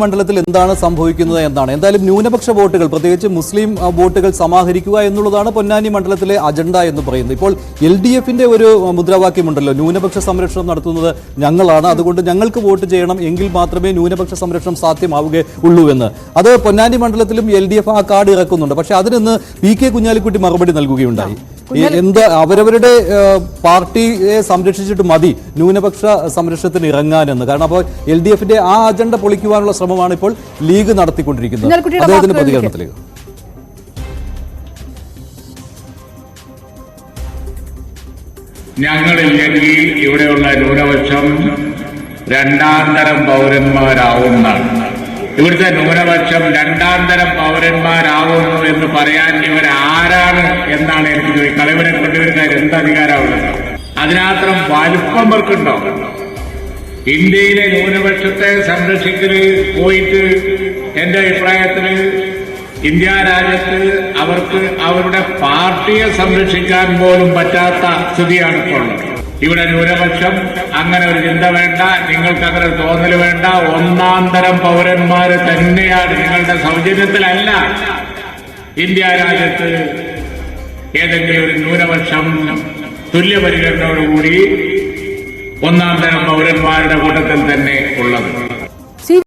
മണ്ഡലത്തിൽ എന്താണ് സംഭവിക്കുന്നത് എന്നാണ്. എന്തായാലും ന്യൂനപക്ഷ വോട്ടുകൾ പ്രത്യേകിച്ച് മുസ്ലിം വോട്ടുകൾ സമാഹരിക്കുക എന്നുള്ളതാണ് പൊന്നാനി മണ്ഡലത്തിലെ അജണ്ട എന്ന് പറയുന്നത്. ഇപ്പോൾ എൽ ഡി എഫിന്റെ ഒരു മുദ്രാവാക്യമുണ്ടല്ലോ ന്യൂനപക്ഷ സംരക്ഷണം നടത്തുന്നത് ഞങ്ങളാണ്. അതുകൊണ്ട് ഞങ്ങൾക്ക് വോട്ട് ചെയ്യണം എങ്കിൽ മാത്രമേ ന്യൂനപക്ഷ സംരക്ഷണം സാധ്യമാവുകയുള്ളൂ എന്ന്. അത് പൊന്നാനി മണ്ഡലത്തിലും എൽ ആ കാർഡ് ഇറക്കുന്നുണ്ട്. പക്ഷേ അതിനൊന്ന് പി കെ കുഞ്ഞാലിക്കുട്ടി മറുപടി നൽകുകയുണ്ടായി. എന്ത് അവരവരുടെ പാർട്ടിയെ സംരക്ഷിച്ചിട്ട് മതി. ന്യൂനപക്ഷ സംരക്ഷണത്തിന് ഇറങ്ങാനെന്ന്. കാരണം അപ്പോൾ എൽ ഡി എഫിന്റെ ആ അജണ്ട പൊളിക്കുവാനുള്ള ശ്രമമാണ് ഇപ്പോൾ ലീഗ് നടത്തിക്കൊണ്ടിരിക്കുന്നത്. അദ്ദേഹത്തിന്റെ പ്രതികരണത്തിലേക്ക്? ഞങ്ങളില്ലെങ്കിൽ ഇവിടെയുള്ള ന്യൂനപക്ഷം രണ്ടാം തരം പൗരന്മാരാവുന്നതാണ്. ഇവിടുത്തെ ന്യൂനപക്ഷം രണ്ടാം തരം പൗരന്മാരാവുന്നു എന്ന് പറയാൻ ഇവരാരാണ് എന്നാണ് എനിക്ക് ചോദിക്കുന്നത് കളവരെ കൊണ്ടുവരുന്ന എന്ത് അധികാരമുള്ളത് അതിനാത്രം വലുപ്പം വർക്കുണ്ടോ ഇന്ത്യയിലെ ന്യൂനപക്ഷത്തെ സംരക്ഷിക്കൽ പോയിട്ട് എന്റെ അഭിപ്രായത്തിൽ ഇന്ത്യ രാജ്യത്ത് അവർക്ക് അവരുടെ പാർട്ടിയെ സംരക്ഷിക്കാൻ പോലും പറ്റാത്ത സ്ഥിതിയാണ് ഇപ്പോൾ ഉള്ളത്. ഇവിടെ ന്യൂനപക്ഷം. അങ്ങനെ ഒരു ചിന്ത വേണ്ട. നിങ്ങൾക്ക് അങ്ങനെ ഒരു തോന്നൽ വേണ്ട. ഒന്നാം തരം പൗരന്മാര് തന്നെയാണ് നിങ്ങളുടെ സൗജന്യത്തിലല്ല. ഇന്ത്യ രാജ്യത്ത് ഏതെങ്കിലും ഒരു ന്യൂനപക്ഷം തുല്യപരിഗണനയോടുകൂടി ഒന്നാം തരം പൗരന്മാരുടെ കൂട്ടത്തിൽ തന്നെ ഉള്ളത്.